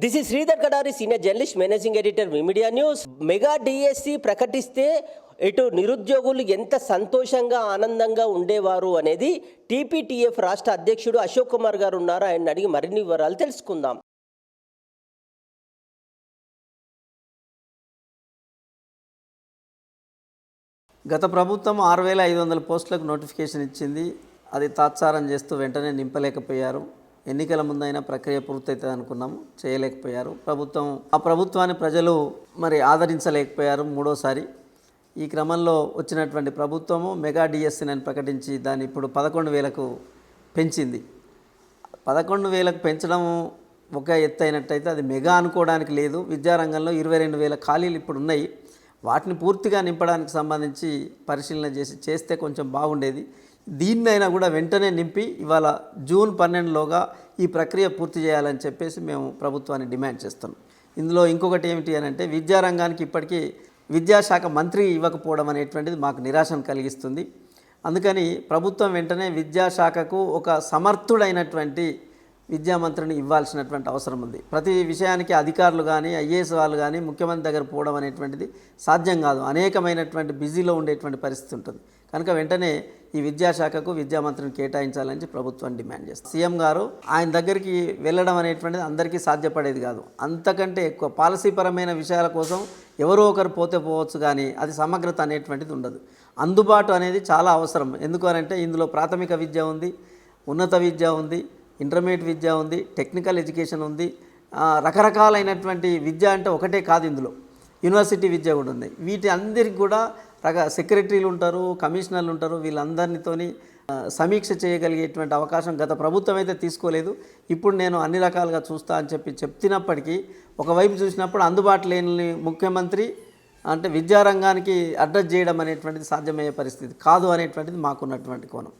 This is Sridhar Kadari senior journalist managing editor media news mega DSC ప్రకటిస్తే ఇటు నిరుద్యోగులు ఎంత సంతోషంగా ఆనందంగా ఉండేవారు అనేది టీపీటీఎఫ్ రాష్ట్ర అధ్యక్షుడు అశోక్ కుమార్ గారు ఉన్నారు. ఆయన అడిగి మరిన్ని వివరాలు తెలుసుకుందాం. గత ప్రభుత్వం ఆరు వేల ఐదు వందల పోస్టులకు నోటిఫికేషన్ ఇచ్చింది. అది తాత్సారం చేస్తూ వెంటనే నింపలేకపోయారు. ఎన్నికల ముందైనా ప్రక్రియ పూర్తవుతుంది అనుకున్నాము చేయలేకపోయారు. ప్రభుత్వం ఆ ప్రభుత్వాన్ని ప్రజలు మరి ఆదరించలేకపోయారు మూడోసారి. ఈ క్రమంలో వచ్చినటువంటి ప్రభుత్వము మెగా డిఎస్సీని ప్రకటించి దాన్ని ఇప్పుడు పదకొండు వేలకు పెంచింది. పదకొండు వేలకు పెంచడం ఒక ఎత్తు అయినట్టయితే అది మెగా అనుకోవడానికి లేదు. విద్యారంగంలో ఇరవై రెండు వేల ఖాళీలు ఇప్పుడు ఉన్నాయి. వాటిని పూర్తిగా నింపడానికి సంబంధించి పరిశీలన చేసి చేస్తే కొంచెం బాగుండేది. దీన్నైనా కూడా వెంటనే నింపి ఇవాళ జూన్ పన్నెండులోగా ఈ ప్రక్రియ పూర్తి చేయాలని చెప్పేసి మేము ప్రభుత్వాన్ని డిమాండ్ చేస్తున్నాం. ఇందులో ఇంకొకటి ఏమిటి అని అంటే విద్యారంగానికి ఇప్పటికీ విద్యాశాఖ మంత్రి ఇవ్వకపోవడం అనేటువంటిది మాకు నిరాశను కలిగిస్తుంది. అందుకని ప్రభుత్వం వెంటనే విద్యాశాఖకు ఒక సమర్థుడైనటువంటి విద్యామంత్రిని ఇవ్వాల్సినటువంటి అవసరం ఉంది. ప్రతి విషయానికి అధికారులు కానీ ఐఏఎస్ వాళ్ళు కానీ ముఖ్యమంత్రి దగ్గర పోవడం అనేటువంటిది సాధ్యం కాదు. అనేకమైనటువంటి బిజీలో ఉండేటువంటి పరిస్థితి ఉంటుంది. కనుక వెంటనే ఈ విద్యాశాఖకు విద్యామంత్రిని కేటాయించాలని ప్రభుత్వం డిమాండ్ చేస్తుంది సీఎం గారు ఆయన దగ్గరికి వెళ్ళడం అనేటువంటిది అందరికీ సాధ్యపడేది కాదు. అంతకంటే ఎక్కువ పాలసీపరమైన విషయాల కోసం ఎవరో ఒకరు పోతే పోవచ్చు కానీ అది సమగ్రత అనేటువంటిది ఉండదు. అందుబాటు అనేది చాలా అవసరం. ఎందుకు ఇందులో ప్రాథమిక విద్య ఉంది ఉన్నత విద్య ఉంది ఇంటర్మీడియట్ విద్య ఉంది టెక్నికల్ ఎడ్యుకేషన్ ఉంది. రకరకాలైనటువంటి విద్య అంటే ఒకటే కాదు ఇందులో. యూనివర్సిటీ విద్య కూడా ఉంది. వీటి అందరికి కూడా రక సెక్రటరీలు ఉంటారు కమిషనర్లు ఉంటారు వీళ్ళందరితోని సమీక్ష చేయగలిగేటువంటి అవకాశం గత ప్రభుత్వం అయితే తీసుకోలేదు. ఇప్పుడు నేను అన్ని రకాలుగా చూస్తా అని చెప్పి చెప్తున్నప్పటికీ ఒకవైపు చూసినప్పుడు అందుబాటు లేని ముఖ్యమంత్రి అంటే విద్యారంగానికి అడ్రస్ చేయడం అనేటువంటిది సాధ్యమయ్యే పరిస్థితి కాదు అనేటువంటిది మాకున్నటువంటి కోణం.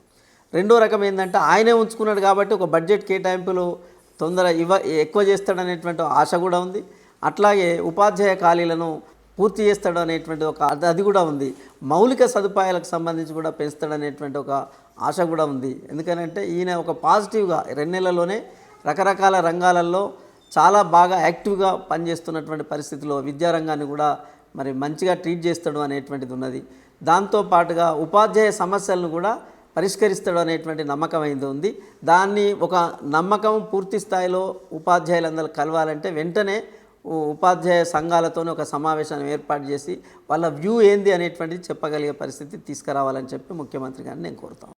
రెండో రకం ఏంటంటే ఆయనే ఉంచుకున్నాడు కాబట్టి ఒక బడ్జెట్ కేటాయింపులు తొందర ఇవ్వ ఎక్కువ చేస్తాడనేటువంటి ఆశ కూడా ఉంది. అట్లాగే ఉపాధ్యాయ ఖాళీలను పూర్తి చేస్తాడు అనేటువంటి ఒక అది- అది కూడా ఉంది. మౌలిక సదుపాయాలకు సంబంధించి కూడా పెంచుతాడు అనేటువంటి ఒక ఆశ కూడా ఉంది. ఎందుకనంటే ఈయన ఒక పాజిటివ్గా రెండు నెలల్లోనే రకరకాల రంగాలలో చాలా బాగా యాక్టివ్గా పనిచేస్తున్నటువంటి పరిస్థితిలో విద్యారంగాన్ని కూడా మరి మంచిగా ట్రీట్ చేస్తాడు అనేటువంటిది ఉన్నది. దాంతో పాటుగా ఉపాధ్యాయ సమస్యలను కూడా పరిష్కరిస్తాడు అనేటువంటి నమ్మకం అయింది ఉంది. దాన్ని ఒక నమ్మకం పూర్తి స్థాయిలో ఉపాధ్యాయులందరూ కలవాలంటే వెంటనే ఉపాధ్యాయ సంఘాలతోనే ఒక సమావేశాన్ని ఏర్పాటు చేసి వాళ్ళ వ్యూ ఏంది అనేటువంటిది చెప్పగలిగే పరిస్థితి తీసుకురావాలని చెప్పి ముఖ్యమంత్రి గారిని నేను కోరుతాను.